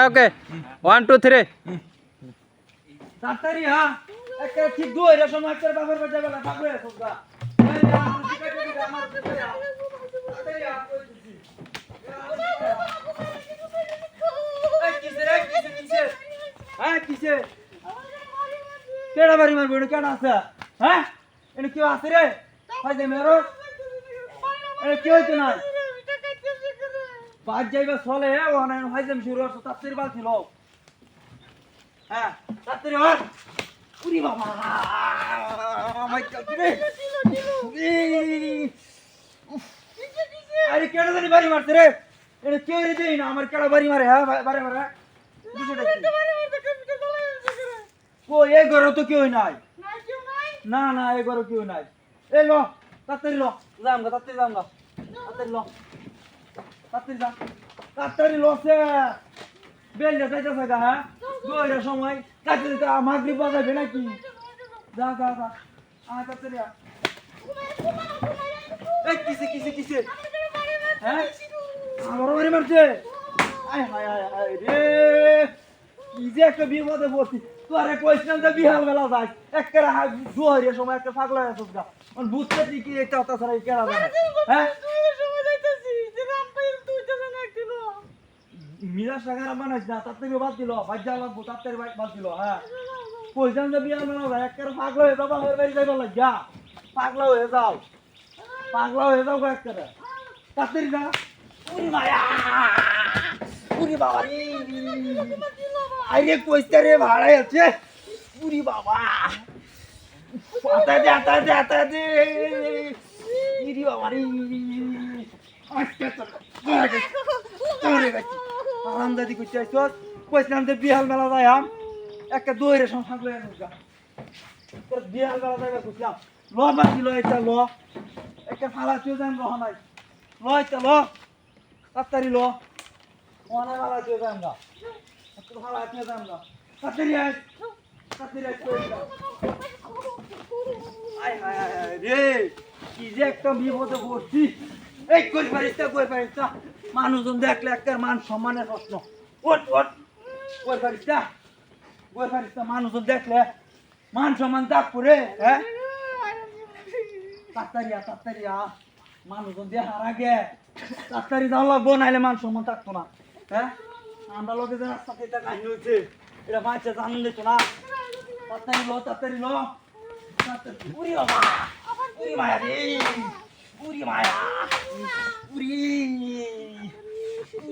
Okay one two three তাড়াতাড়ি হ্যাঁ একটা ঠিক দুই রে সময় একটা বাবার বাজে বেলা বাবরে সুগা এই যা আমার দিকে দিকে আমার দিকে যা। তাড়াতাড়ি আ, কই দিছি। এই কিসে রে কিসে কিসে হ্যাঁ কিসে কেডা বাড়ি মারবো এটা কেডা আছে হ্যাঁ এটা কেউ আছে রে ফাইদে মেরো এটা কেউ হইতো না বাদ যাইবা চলে ও না ফাইজাম শুরু হচ্ছে তাড়াতাড়ি বাদ ছিল হ্যাঁ তাড়াতাড়ি হট উরি বাবা। মাই গড রে আরে কেডা জানি বাড়ি মারছে রে? এটা কেউ রে দেই না আমার কেডা বাড়ি মারে হ্যাঁ বিষয়টা কি? ও এই ঘরে তো কেউ নাই। না না এই ঘরে কেউ নাই। এই ল তাড়াতাড়ি ল যাম গা তাড়াতাড়ি যাম গা। তাড়াতাড়ি ল। তাড়াতাড়ি যা, তাড়াতাড়ি লসে। বেলটা যাইতেছে হ্যাঁ? দুইটার সময়। কাছে দিতে মাগরি বাজাবে নাকি? যা যা যা। আ তাড়াতাড়ি কিসে কিসে কিসে? হ্যাঁ? আমারও মারছে। আয় রে। যে একটা পড়ছি। যে বিহাল সময় একটা পাগলা বুঝতে কি এটা তাছাড়া কেনা হ্যাঁ? মিরাজ টাকার বানাইছ না, তার থেকে বাদ দিল বাজ্যা লাগবো, তার থেকে বাদ দিল হ্যাঁ। কইছিলাম যে বেলা যাই একটা পাগলা হয়ে যাও বাবার বাড়ি যাইবার লাগিয়া পাগলা হয়ে যাও। পাগলা হয়ে যাও গো একটা তাড়াতাড়ি যা। উরি মায়া। উরি বাবা আরে কইতে রে ভাড়াই আছে। উরি বাবা। আতা দে আতা দে বাবা রে। আজকে তো তোরে গেছি। আরাম দাদি কইতে আইছো কইছিলাম যে বিহাল মেলা যাই আম একটা দইরে সংসার লয়ে আনুগা তোর বিহাল মেলা যাইবা কইছিলাম, ল বাকি ল এটা ল, একটা ফালা তুই যান রহ নাই। ল এটা ল, তাড়াতাড়ি ল। অনেক ফালা তুই যান গা। একটু ফালা তুই যান গা। তাড়াতাড়ি আয় তাড়াতাড়ি আয় আয় হায় রে, কি যে একটা বিপদে পড়ছি এই কই পারিস মানুষজন দেখলে একটা মান সম্মানের প্রশ্ন। ওট ওট কই পারিস মানুষজন দেখলে মান সম্মান দাগ পরে হ্যাঁ? তাড়াতাড়ি আ তাড়াতাড়ি আ মানুষজন দেখার আগে তাড়াতাড়ি যাওয়া লাগবো, নাইলে মান সম্মান থাকতো না হ্যাঁ? আমরা লোকে রাস্তাতে এটা কাহিনী হয়েছে, এটা বাচ্চা জানেন দিত না। তাড়াতাড়ি লো তাড়াতাড়ি লো। তাড়াতাড়ি উরি বাবা উরি মায়া রে মায়া। উরি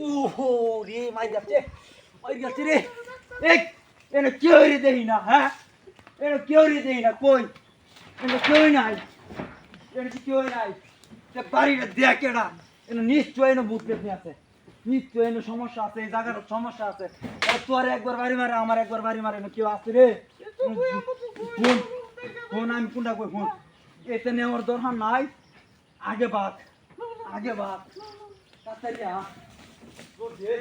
ওহো রে মাই যাচ্ছে মাই যাচ্ছে রে এই এনে কেউ রে দেই না হ্যাঁ এনে কেউ রে দেই না কই এনে কেউ নাই এনে কি কেউ নাই তে বাড়িটা দেয়া কেডা এনে নিশ্চয় এনে বুঝতে আছে নিশ্চয় এনে সমস্যা আছে এই জায়গার সমস্যা আছে তোর একবার বাড়ি মারে আমার একবার বাড়ি মারে এনে কেউ আছে রে ফোন ফোন আমি কোনটা কই ফোন এতে নেওয়ার দরকার নাই আগে বাদ আ। জোর দে।